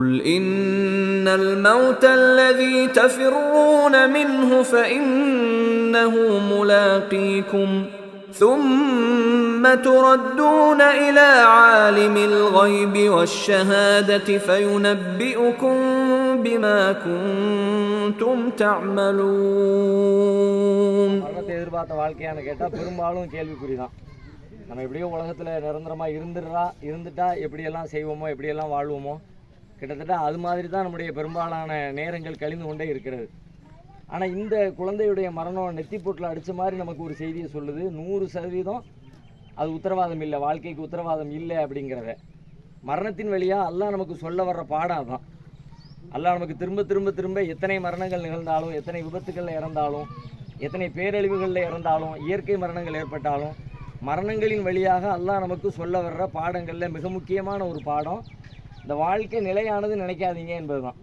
قل إن الموت الذي تفرون منه فإنه ملاقيكم ثم تردون إلى عالم الغيب والشهادة فينبئكم بما كنتم تعملون மரணத்தை எதிர்பார்த்த வாழ்க்கையான்னு கேட்டால் பெரும்பாலும் கேள்விக்குறி தான் நம்ம எப்படியோ உலகத்தில் நிரந்தரமாக இருந்துடுறா இருந்துட்டா எப்படியெல்லாம் செய்வோமோ எப்படியெல்லாம் வாழ்வோமோ கிட்டத்தட்ட அது மாதிரி தான் நம்முடைய பெரும்பாலான நேரங்கள் கழிந்து கொண்டே இருக்கிறது. ஆனால் இந்த குழந்தையுடைய மரணம் நெத்திப்பொட்டில் அடித்த மாதிரி நமக்கு ஒரு செய்தியை சொல்லுது. நூறு சதவீதம் அது உத்தரவாதம் இல்லை. வாழ்க்கைக்கு உத்தரவாதம் இல்லை அப்படிங்கிறத. மரணத்தின் வழியாக எல்லாம் நமக்கு சொல்ல வர்ற பாடம் தான் எல்லாம் நமக்கு திரும்ப திரும்ப திரும்ப எத்தனை மரணங்கள் நிகழ்ந்தாலும் எத்தனை விபத்துகளில் இறந்தாலும் எத்தனை பேரழிவுகளில் இறந்தாலும் இயற்கை மரணங்கள் ஏற்பட்டாலும் மரணங்களின் வழியாக அல்லாஹ் நமக்கு சொல்ல வர்ற பாடங்களில் மிக முக்கியமான ஒரு பாடம் இந்த வாழ்க்கை நிலையானது நினைக்காதீங்க என்பதுதான்.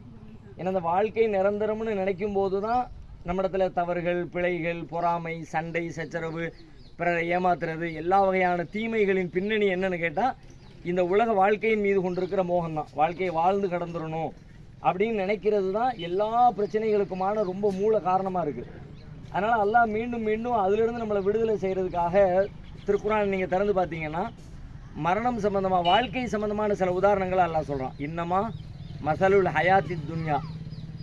ஏன்னா இந்த வாழ்க்கை நிரந்தரம்னு நினைக்கும் போது தான் நம்மிடத்துல தவறுகள் பிழைகள் பொறாமை சண்டை சச்சரவு பிறரை ஏமாத்துறது எல்லா வகையான தீமைகளின் பின்னணி என்னன்னு கேட்டால் இந்த உலக வாழ்க்கையின் மீது கொண்டிருக்கிற மோகம் தான் வாழ்க்கையை வாழ்ந்து கடந்துடணும் அப்படின்னு நினைக்கிறது தான் எல்லா பிரச்சனைகளுக்குமான ரொம்ப மூல காரணமாக இருக்குது அதனால் எல்லாம் மீண்டும் மீண்டும் அதிலிருந்து நம்மளை விடுதலை செய்கிறதுக்காக திருக்குறான் நீங்கள் திறந்து பார்த்தீங்கன்னா மரணம் சம்மந்தமாக வாழ்க்கை சம்மந்தமான சில உதாரணங்களை எல்லாம் சொல்கிறான் இன்னமா மசலுல் ஹயாத்தி துன்யா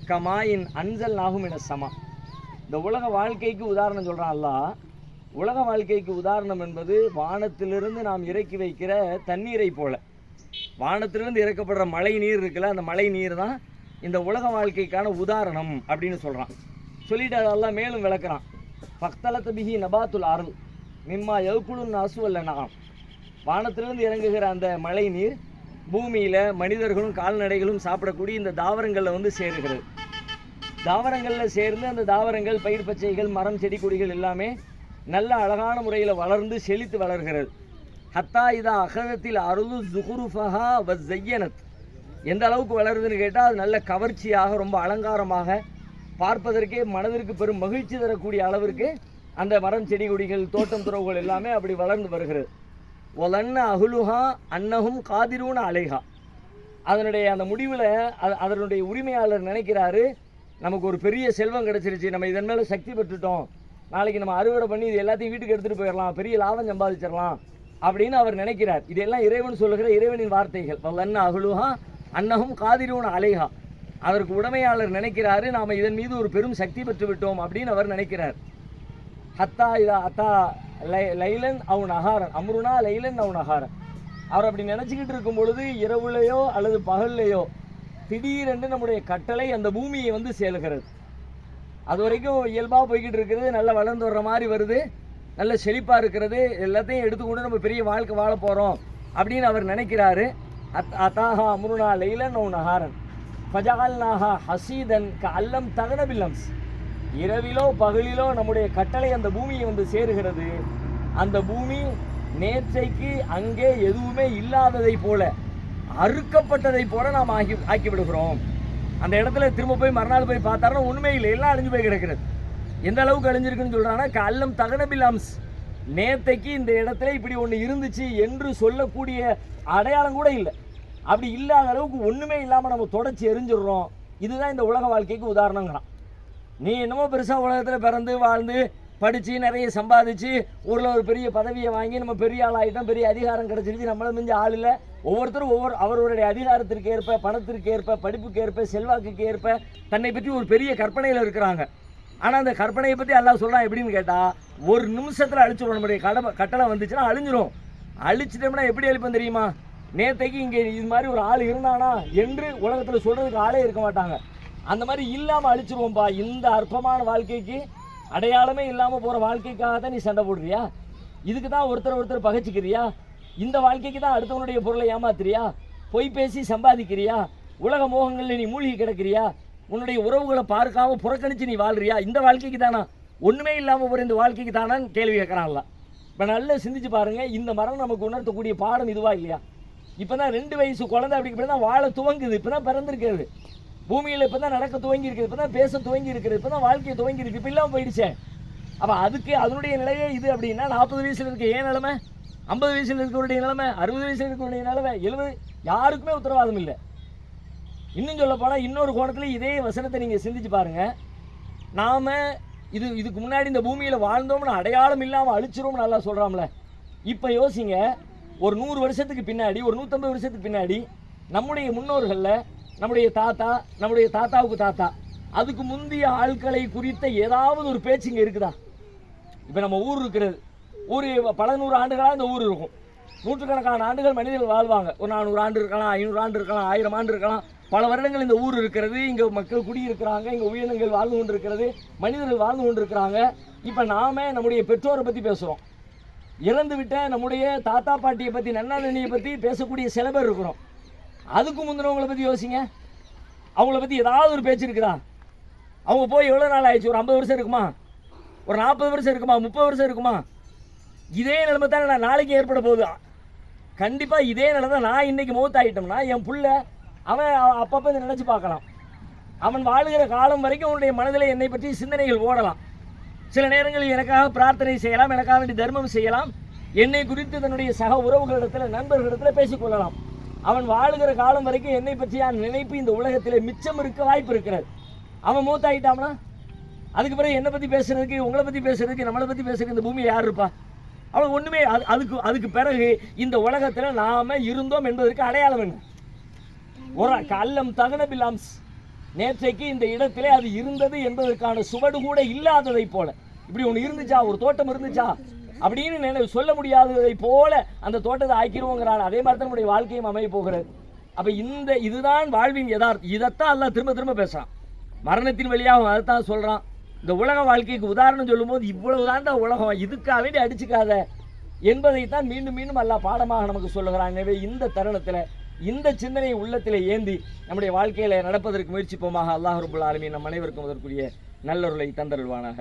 கமாயின் அன்சல் நாகும் என சமா. இந்த உலக வாழ்க்கைக்கு உதாரணம் சொல்கிறான் அல்லா உலக வாழ்க்கைக்கு உதாரணம் என்பது வானத்திலிருந்து நாம் இறக்கி வைக்கிற தண்ணீரை போல. வானத்திலிருந்து இறக்கப்படுற மழை நீர் இருக்குல்ல அந்த மழை நீர் தான் இந்த உலக வாழ்க்கைக்கான உதாரணம் அப்படின்னு சொல்கிறான் சொல்லிட்டு அதெல்லாம் மேலும் விளக்குறான். பக்தலத்து பிஹி நபாத்துல் அருள் மிம்மா எவுக்குழு அசுவல்ல நாம் வானத்திலிருந்து இறங்குகிற அந்த மழை நீர் பூமியில் மனிதர்களும் கால்நடைகளும் சாப்பிடக்கூடிய இந்த தாவரங்களில் வந்து சேருகிறது. தாவரங்களில் சேர்ந்து அந்த தாவரங்கள் பயிர் பச்சைகள் மரம் செடி கொடிகள் எல்லாமே நல்ல அழகான முறையில் வளர்ந்து செழித்து வளர்கிறது. ஹத்தா இதா அகதத்தில் அருளு ஜுகுருஃபஹா வ ஜையனத் எந்த அளவுக்கு வளருதுன்னு கேட்டால் அது நல்ல கவர்ச்சியாக ரொம்ப அலங்காரமாக பார்ப்பதற்கே மனதிற்கு பெரும் மகிழ்ச்சி தரக்கூடிய அளவிற்கு அந்த மரம் செடி கொடிகள் தோட்டம் துறவுகள் எல்லாமே அப்படி வளர்ந்து வருகிறது. ஒலன்ன அகுலுஹா அன்னகும் காதிரூன அலைஹா. அதனுடைய அந்த முடிவில் அதனுடைய உரிமையாளர் நினைக்கிறாரு நமக்கு ஒரு பெரிய செல்வம் கிடச்சிருச்சு நம்ம இதன் மேலே சக்தி பெற்றுட்டோம் நாளைக்கு நம்ம அறுவடை பண்ணி இது எல்லாத்தையும் வீட்டுக்கு எடுத்துகிட்டு போயிடலாம் பெரிய லாபம் சம்பாதிச்சிடலாம் அப்படின்னு அவர் நினைக்கிறார். இதெல்லாம் இறைவன் சொல்லுகிற இறைவனின் வார்த்தைகள். வல்லன்ன அகுலுஹா அன்னகும் காதிரூன அலைஹா. அதற்கு உடமையாளர் நினைக்கிறாரு நாம் இதன் மீது ஒரு பெரும் சக்தி பெற்று விட்டோம் அப்படின்னு அவர் நினைக்கிறார். ஹத்தா இதா அத்தா லை லைலன் அவன் அகாரன். அம்ருனா லைலன் அவன் அகாரன். அவர் அப்படி நினச்சிக்கிட்டு இருக்கும் பொழுது இரவுலையோ அல்லது பகல்லையோ திடீரென்று நம்முடைய கட்டளை அந்த பூமியை வந்து சேலுகிறது. அது வரைக்கும் இயல்பாக போய்கிட்டு இருக்குது. நல்லா வளர்ந்து வர்ற மாதிரி வருது. நல்ல செழிப்பாக இருக்கிறது. எல்லாத்தையும் எடுத்துக்கொண்டு நம்ம பெரிய வாழ்க்கை வாழ போகிறோம் அப்படின்னு அவர் நினைக்கிறாரு. அத் அத்தாஹா அம்ருனா லைலன் அவன் அகாரன். ஃபஜால்நாஹா ஹசீதன் க அல்லம் தகனபில்லம்ஸ் இரவிலோ பகலிலோ நம்முடைய கட்டளை அந்த பூமியை வந்து சேருகிறது. அந்த பூமி நேற்றைக்கு அங்கே எதுவுமே இல்லாததை போல அறுக்கப்பட்டதை போல நாம் ஆக்கி ஆக்கி விடுகிறோம் அந்த இடத்துல திரும்ப போய் மறுநாள் போய் பார்த்தாருன்னா உண்மையில் இல்லை எல்லாம் அழிஞ்சு போய் கிடக்கிறது. எந்த அளவுக்கு அழிஞ்சிருக்குன்னு சொல்கிறாங்கன்னா கல்லம் தகனபிலாம்ஸ் நேத்தைக்கு இந்த இடத்துல இப்படி ஒன்று இருந்துச்சு என்று சொல்லக்கூடிய அடையாளம் கூட இல்லை. அப்படி இல்லாத அளவுக்கு ஒன்றுமே இல்லாமல் நம்ம தொடச்சி எரிஞ்சிடுறோம். இதுதான் இந்த உலக வாழ்க்கைக்கு உதாரணங்கிறான். நீ என்னமோ பெருசாக உலகத்தில் பிறந்து வாழ்ந்து படித்து நிறைய சம்பாதிச்சு ஊரில் ஒரு பெரிய பதவியை வாங்கி நம்ம பெரிய ஆள் ஆகிட்டோம் பெரிய அதிகாரம் கிடச்சிருச்சு நம்மளை மிஞ்ச ஆள் இல்லை. ஒவ்வொருத்தரும் ஒவ்வொரு அவருடைய அதிகாரத்திற்கு ஏற்ப பணத்திற்கு ஏற்ப படிப்புக்கு ஏற்ப செல்வாக்குக்கு ஏற்ப தன்னை பற்றி ஒரு பெரிய கற்பனையில் இருக்கிறாங்க. ஆனால் அந்த கற்பனையை பற்றி எல்லாம் சொல்கிறான் எப்படின்னு கேட்டால் ஒரு நிமிஷத்தில் அழிச்சிடும் நம்முடைய கடமை கட்டளை வந்துச்சுன்னா அழிஞ்சிரும். அழிச்சிட்டோம்னா எப்படி அழிப்போம் தெரியுமா? நேத்தைக்கு இங்கே இது மாதிரி ஒரு ஆள் இருந்தானா என்று உலகத்தில் சொல்கிறதுக்கு ஆளே இருக்க மாட்டாங்க. அந்த மாதிரி இல்லாமல் அழிச்சிருவோம்ப்பா இந்த அற்பமான வாழ்க்கைக்கு அடையாளமே இல்லாமல் போகிற வாழ்க்கைக்காக தான் நீ சண்டை போடுறியா? இதுக்கு தான் ஒருத்தர் ஒருத்தர் பகைச்சிக்கிறியா? இந்த வாழ்க்கைக்கு தான் அடுத்தவனுடைய பொருளை ஏமாத்துறியா? பொய் பேசி சம்பாதிக்கிறியா? உலக மோகங்களில் நீ மூழ்கி கிடக்கிறியா? உன்னுடைய உறவுகளை பார்க்காம புறக்கணிச்சு நீ வாழ்றியா? இந்த வாழ்க்கைக்கு தானா? ஒன்றுமே இல்லாமல் போகிற இந்த வாழ்க்கைக்கு தானான்னு கேள்வி கேட்குறான்ல. இப்போ நல்லா சிந்திச்சு பாருங்க இந்த மரம் நமக்கு உணர்த்தக்கூடிய பாடம் இதுவா இல்லையா? இப்போ தான் ரெண்டு வயசு குழந்தை அப்படி தான் வாழ துவங்குது இப்போ தான் பிறந்திருக்கிறது. பூமியில் இப்போ தான் நடக்க துவங்கி இருக்குது இப்போ தான் பேச துவங்கி இருக்குது இப்போ தான் வாழ்க்கையை துவங்கி இருக்குது இப்போ இல்லாமல் போயிடுச்சே. அப்போ அதுக்கு அதனுடைய நிலையே இது அப்படின்னா நாற்பது வயசில் இருக்க ஏன் நிலமை? ஐம்பது வயசில் இருக்கக்கூடிய நிலமை அறுபது வயசில் இருக்கக்கூடிய நிலமை எழுபது யாருக்குமே உத்தரவாதம் இல்லை. இன்னும் சொல்ல போனால் இன்னொரு கோணத்தில் இதே வசனத்தை நீங்கள் சிந்திச்சு பாருங்கள் நாம் இது இதுக்கு முன்னாடி இந்த பூமியில் வாழ்ந்தோம்னு அடையாளம் இல்லாமல் அழிச்சிருவோம்னு நல்லா சொல்கிறாம்ல இப்போ யோசிங்க ஒரு நூறு வருஷத்துக்கு பின்னாடி ஒரு நூற்றம்பது வருஷத்துக்கு பின்னாடி நம்முடைய முன்னோர்களில் நம்முடைய தாத்தா நம்முடைய தாத்தாவுக்கு தாத்தா. அதுக்கு முந்தைய ஆட்களை குறித்த ஏதாவது ஒரு பேச்சு இங்கே இருக்குதா? இப்போ நம்ம ஊர் இருக்கிறது. ஊர் பல நூறு ஆண்டுகளாக இந்த ஊர் இருக்கும். நூற்றுக்கணக்கான ஆண்டுகள் மனிதர்கள் வாழ்வாங்க. ஒரு நானூறு ஆண்டு இருக்கலாம் ஐநூறு ஆண்டு இருக்கலாம் ஆயிரம் ஆண்டு இருக்கலாம். பல வருடங்கள் இந்த ஊர் இருக்கிறது. இங்கே மக்கள் குடியிருக்கிறாங்க இங்கே உயிரினங்கள் வாழ்ந்து கொண்டிருக்கிறது மனிதர்கள் வாழ்ந்து கொண்டிருக்கிறாங்க. இப்போ நாம நம்முடைய பெற்றோரை பற்றி பேசுகிறோம் இறந்து விட்ட நம்முடைய தாத்தா பாட்டியை பற்றி நன்னானியை பற்றி பேசக்கூடிய சில பேர் இருக்கிறோம். அதுக்கு முந்தினவங்களை பற்றி யோசிங்க. அவங்கள பற்றி ஏதாவது ஒரு பேச்சு இருக்குதா? அவங்க போய் எவ்வளோ நாள் ஆயிடுச்சு? ஒரு ஐம்பது வருஷம் இருக்குமா? ஒரு நாற்பது வருஷம் இருக்குமா? முப்பது வருஷம் இருக்குமா? இதே நிலைமை தானே நான் நாளைக்கு ஏற்பட போகுது. கண்டிப்பாக இதே நிலைமை தான் நான் இன்றைக்கி மூத்தாயிட்டோம்னா என் புள்ள அவன் அப்பப்போ இதை நினச்சி பார்க்கலாம். அவன் வாழுகிற காலம் வரைக்கும் உன்னுடைய மனதில் என்னை பற்றி சிந்தனைகள் ஓடலாம். சில நேரங்களில் எனக்காக பிரார்த்தனை செய்யலாம் எனக்காக வேண்டி தர்மம் செய்யலாம். என்னை குறித்து தன்னுடைய சக உறவுகளிடத்தில் நண்பர்களிடத்தில் பேசிக்கொள்ளலாம் அவன் வாழுகிற காலம் வரைக்கும் என்னை பற்றியான நினைப்பு இந்த உலகத்திலே மிச்சம் இருக்க வாய்ப்பு இருக்கிறது. அவன் மூத்தாயிட்டாம்னா? அதுக்கு பிறகு என்னை பற்றி பேசுறதுக்கு உங்களை பற்றி பேசுறதுக்கு நம்மளை பற்றி பேசுறதுக்கு இந்த பூமி யார் இருப்பா? அவன் ஒன்றுமே அது அதுக்கு அதுக்கு பிறகு இந்த உலகத்தில் நாம இருந்தோம் என்பதற்கு அடையாளம் என்ன? ஒரு கல்லம் தகன பிலாம்ஸ். நேற்றைக்கு இந்த இடத்திலே அது இருந்தது என்பதற்கான சுவடு கூட இல்லாததை போல. இப்படி ஒன்று இருந்துச்சா? ஒரு தோட்டம் இருந்துச்சா? அப்படின்னு சொல்ல முடியாததை போல அந்த தோட்டத்தை ஆக்கிடுவோங்கிறான் அதே மாதிரி தான் நம்முடைய வாழ்க்கையும் அமைய போகிறது. அப்ப இந்த இதுதான் வாழ்வின் யதார்த்தம். இதைத்தான் அல்லாஹ் திரும்ப திரும்ப பேசுகிறான் மரணத்தின் வழியாக அதைத்தான் சொல்றான். இந்த உலக வாழ்க்கைக்கு உதாரணம் சொல்லும்போது இவ்வளவு தாண்டா உலகம். இதுக்காக வேண்டி அடிச்சுக்காத. என்பதைத்தான் மீண்டும் மீண்டும் அல்லாஹ் பாடமாக நமக்கு சொல்லுகிறான். எனவே இந்த தருணத்தில் இந்த சிந்தனையை உள்ளத்திலே ஏந்தி நம்முடைய வாழ்க்கையில நடப்பதற்கு முயற்சிப்போமாக அல்லாஹ் ரபுல் ஆலமீன் நம் அனைவருக்கும் அதற்குரிய நல்லொருளை தந்தருள்வானாக.